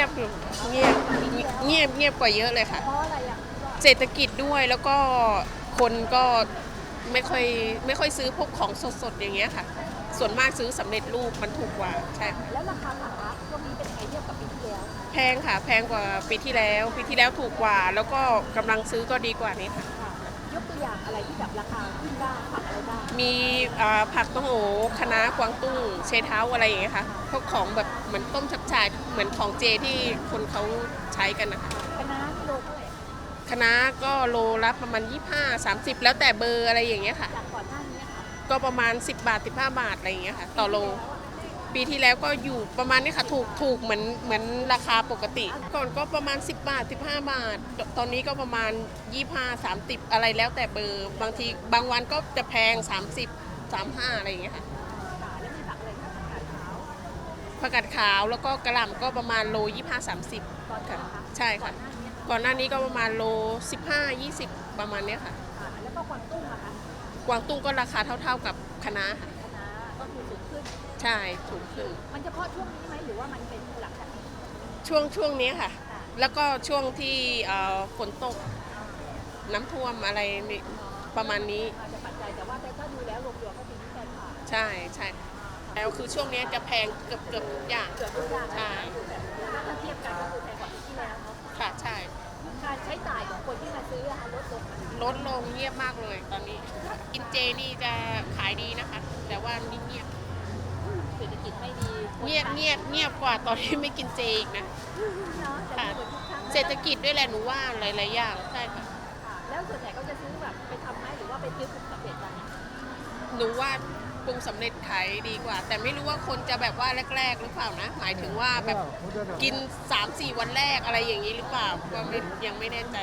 งียบอยู่เงียบเงียบเงียบกว่าเยอะเลยค่ะ เพราะอะไรอะเศรษฐกิจด้วยแล้วก็คนก็ไม่ค่อยไม่ค่อยซื้อพวกของสดๆอย่างเงี้ยค่ะ ส่วนมากซื้อสำเร็จรูปมันถูกกว่าใช่ค่ะแล้วราคาผักคะช่วงนี้เป็นยังไงเทียบกับปีที่แล้วแพงค่ะ แพงกว่าปีที่แล้ว ปีที่แล้วถูกกว่า แล้วก็กำลังซื้อก็ดีกว่านี้ค่ะ ค่ะ ยกตัวอย่างอะไรที่แบบราคาขึ้นบ้างผักอะไรบ้างมีอ่าผักต้องโอคะน้ากวางตุ้งเชเท้าอะไรอย่างเงี้ยค่ะพวกของแบบเหมือนต้มชับชายเหมือนของเจที่คนเขาใช้กันนะคะคะน้ากิโลเท่าไหร่คะน้าก็โลละประมาณ 25 30 แล้วแต่เบอร์อะไรอย่างเงี้ยค่ะ จากก่อนหน้านี้ค่ะก็ประมาณ 10 บาท15บาทอะไรอย่างเงี้ยค่ะ ต่อโล ปีที่แล้วก็อยู่ประมาณนี้ค่ะถูกถูกเหมือนเหมือนราคาปกติ ก่อนก็ประมาณ 10 บาท 15 บาท ตอนนี้ก็ประมาณ 25 30 อะไรแล้วแต่เบอร์บางทีบางวันก็จะแพง 30 35 อะไรอย่างเงี้ยค่ะค่ะแล้วมีผักอะไรคะผักกาดขาวผักกาดขาวแล้วก็กระหล่ำก็ประมาณโล 25 30ตอนนี้ค่ะนะคะใช่ก่อค่ะนหน้านี้ก่อนหน้านี้ก็ประมาณโล 15 20 ประมาณเนี้ยค่ะค่ะแล้วก็กวางตุ้งอะคะกวางตุ้งก็ราคาเท่าๆกับคะน้าค่ะคะน้า ก็คือสูงขึ้น ใช่ถูกขึ้น มันเฉพาะช่วงนี้ไหมหรือว่ามันเป็นหลังจากนี้ ช่วงช่วงนี้ค่ะ ค่ะ แล้วก็ช่วงที่เอ่อฝนตก น้ำท่วมอะไรนี่ประมาณนี้ อาจจะปัจจัยแต่ว่าถ้าดูแล้วรวมๆก็ปีนี้แพงกว่าใช่ใช่แล้วคือช่วงนี้จะแพงเกือบเกือบทุกอย่าง เกือบทุกอย่างใช่ถ้าเทียบกันก็คือแพงกว่าปีที่แล้วเนาะค่ะใช่ การใช้จ่ายของคนที่มาซื้ออะค่ะลดลงไหม ลดลงเงียบมากเลยตอนนี้ กินเจนี่จะขายดีนะคะ แต่ว่านี่เงียบเศรษฐกิจไม่ดีคนเงียบเงียบเงียบกว่าตอนที่ไม่กินเจอีกนะ เนาะจะมีคนทุกครั้งเศรษฐกิจด้วยแหละหนูว่าหลายๆอย่างใช่ค่ะ ค่ะแล้วส่วนใหญ่ก็จะซื้อแบบไปทำไหมหรือว่าไปซื้อคุกสำเร็จกันหนูว่าปรุงสำเร็จขายดีกว่า แต่ไม่รู้ว่าคนจะแบบว่าแรก ๆ หรือเปล่านะ หมายถึงว่าแบบกิน 3-4 วันแรกอะไรอย่างนี้หรือเปล่าก็ไม่ยังไม่แน่ใจ